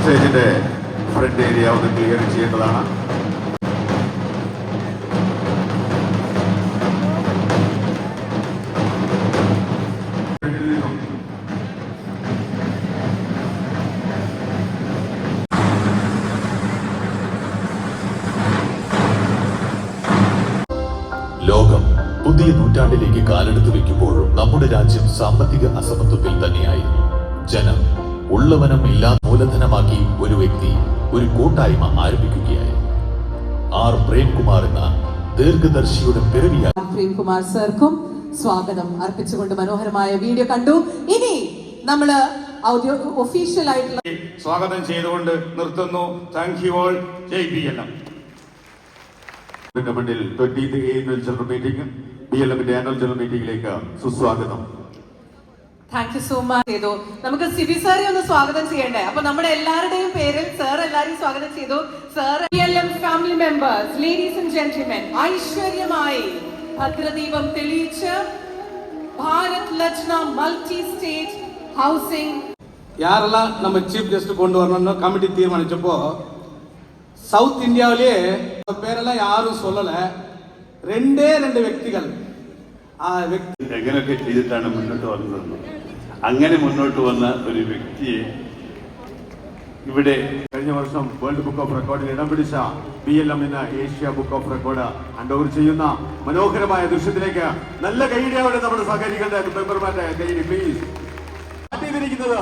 സ്റ്റേജിന്റെ front area ഒന്ന് clear ചെയ്യേണ്ടതാണ്. ലോകം പുതിയ നൂറ്റാണ്ടിലേക്ക് കാലെടുത്ത് വെക്കുമ്പോഴും നമ്മുടെ രാജ്യം സാമ്പത്തിക അസമത്വത്തിൽ തന്നെയായിരുന്നു. ജനം ഉള്ളവനം ഇല്ലാ മൂലധനമാക്കി ഒരു വ്യക്തി ഒരു കൂട്ടായ്മ ആരംഭിക്കുകയായി ആർ പ്രേംകുമാർ എന്ന ദീർഘദർശിയുടെ പിറവിയാണ് പ്രേംകുമാർ സർക്കും സ്വാഗതം അർപ്പിച്ചുകൊണ്ട് മനോഹരമായ വീഡിയോ കണ്ടു. ഇനി നമ്മൾ ഒഫീഷ്യൽ ആയിട്ടുള്ള സ്വാഗതം ചെയ്തുകൊണ്ട് നിർത്തുന്നു. താങ്ക് യു ഓൾ ജയ് ബി എൽ എം. മുന്നിൽ ട്വന്റി ഏഴ് ജനറൽ മീറ്റിംഗ് ബി എൽ എമ്മിന്റെ ആനുവൽ ജനറൽ മീറ്റിംഗിലേക്ക് സുസ്വാഗതം. താങ്ക് യു സോ മച്ച് ചെയ്തു നമുക്ക് സിബി സാറെ ഒന്ന് സ്വാഗതം ചെയ്യണ്ടേ അപ്പൊ നമ്മുടെ എല്ലാവരുടെയും പേരിൽ സാർ എല്ലാരെയും സ്വാഗതം ചെയ്തു sir L M family members ladies and gentlemen ഐശ്വര്യമായി ഭദ്രദീപം തെളിയിച്ച് Bharat Lajna multi state housing யாரெல்லாம் நம்ம சீஃப் கெஸ்ட் கொண்டு வரணும்னு கமிட்டி தீர்மானிச்சப்போ சவுத் இந்தியாவிலேயே பேரெல்லாம் யாரும் சொல்லல ரெண்டே ரெண்டு വ്യക്തികൾ ആ വ്യക്തി എങ്ങനെയൊക്കെ ചെയ്തിട്ടാണ് മുന്നോട്ട് വന്നത് അങ്ങനെ മുന്നോട്ട് വന്ന ഒരു വ്യക്തിയെ ഇവിടെ കഴിഞ്ഞ വർഷം വേൾഡ് ബുക്ക് ഓഫ് റെക്കോർഡിൽ ഇടം പിടിച്ച ബി എൽ എമ്മിന് Asia book of record hand over ചെയ്യുന്ന മനോഹരമായ ദൃശ്യത്തിലേക്ക് നല്ല കൈയിടിയോടെ നമ്മുടെ സഹകരിക്കേണ്ട മെമ്പർമാരുടെ കൈയിടി പ്ലീസ് മാറ്റിയിരിക്കുന്നത്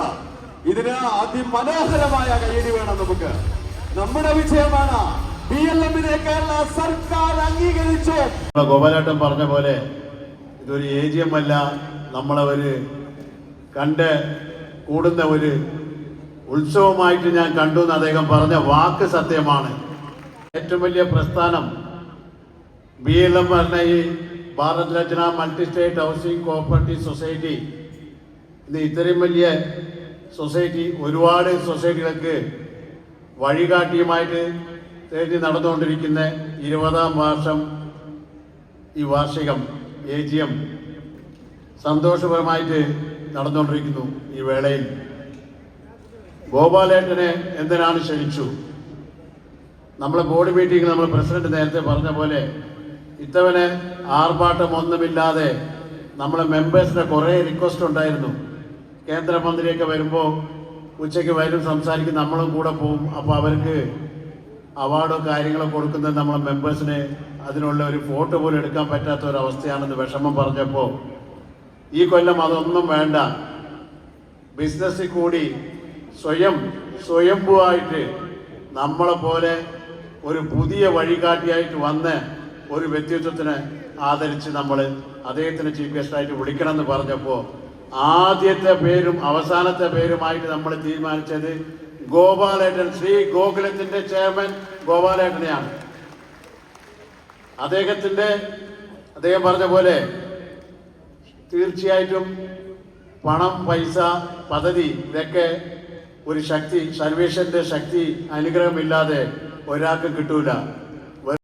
ഇതിന് അതിമനോഹരമായ കൈയടി വേണം നമുക്ക്. നമ്മുടെ വിജയമാണ് ബി എൽ എമ്മിനെ കേരള സർക്കാർ അംഗീകരിച്ചു. ഗോപാലേട്ടൻ പറഞ്ഞ പോലെ ഇതൊരു എ ജി എം അല്ല. നമ്മളെ കണ്ട് കൂടുന്ന ഒരു ഉത്സവമായിട്ട് ഞാൻ കണ്ടു എന്ന് അദ്ദേഹം പറഞ്ഞ വാക്ക് സത്യമാണ്. ഏറ്റവും വലിയ പ്രസ്ഥാനം ബി എൽ എം പറഞ്ഞ ഈ Bharat Rachana multi state housing cooperative society. ഇത് ഇത്രയും വലിയ സൊസൈറ്റി ഒരുപാട് സൊസൈറ്റികൾക്ക് വഴികാട്ടിയുമായിട്ട് തേടി നടന്നുകൊണ്ടിരിക്കുന്ന ഇരുപതാം വർഷം ഈ വാർഷികം. എ ജി എം സന്തോഷപരമായിട്ട് നടന്നുകൊണ്ടിരിക്കുന്നു ഈ വേളയിൽ. ഗോപാലേട്ടനെ എന്തിനാണ് ക്ഷണിച്ചു? നമ്മളെ ബോർഡ് മീറ്റിംഗിൽ നമ്മൾ പ്രസിഡന്റ് നേരത്തെ പറഞ്ഞ പോലെ ഇത്തവണ ആർഭാട്ടം ഒന്നുമില്ലാതെ നമ്മളെ മെമ്പേഴ്സിന്റെ കുറേ റിക്വസ്റ്റ് ഉണ്ടായിരുന്നു. കേന്ദ്രമന്ത്രിയൊക്കെ വരുമ്പോൾ ഉച്ചയ്ക്ക് വരും സംസാരിക്കും നമ്മളും കൂടെ പോകും അപ്പോൾ അവർക്ക് അവാർഡോ കാര്യങ്ങളോ കൊടുക്കുന്നത് നമ്മളെ മെമ്പേഴ്സിന് അതിനുള്ള ഒരു ഫോട്ടോ പോലും എടുക്കാൻ പറ്റാത്ത ഒരു അവസ്ഥയാണെന്ന് വിഷമം പറഞ്ഞപ്പോൾ ഈ കൊല്ലം അതൊന്നും വേണ്ട. ബിസിനസ്സിൽ കൂടി സ്വയം സ്വയംഭുവായിട്ട് നമ്മളെ പോലെ ഒരു പുതിയ വഴികാട്ടിയായിട്ട് വന്ന് ഒരു വ്യക്തിത്വത്തിന് ആദരിച്ച് നമ്മൾ അദ്ദേഹത്തിന് ചീഫ് ഗസ്റ്റായിട്ട് വിളിക്കണം എന്ന് പറഞ്ഞപ്പോൾ ആദ്യത്തെ പേരും അവസാനത്തെ പേരുമായിട്ട് നമ്മൾ തീരുമാനിച്ചത് ഗോപാലേട്ടൻ ശ്രീ ഗോകുലത്തിന്റെ ചെയർമാൻ ഗോപാലേട്ടനെയാണ്. അദ്ദേഹത്തിന്റെ അദ്ദേഹം പറഞ്ഞ പോലെ തീർച്ചയായിട്ടും പണം പൈസ പദ്ധതി ഇതൊക്കെ ഒരു ശക്തി സർവേഷന്റെ ശക്തി അനുഗ്രഹമില്ലാതെ ഒരാൾക്ക് കിട്ടൂല.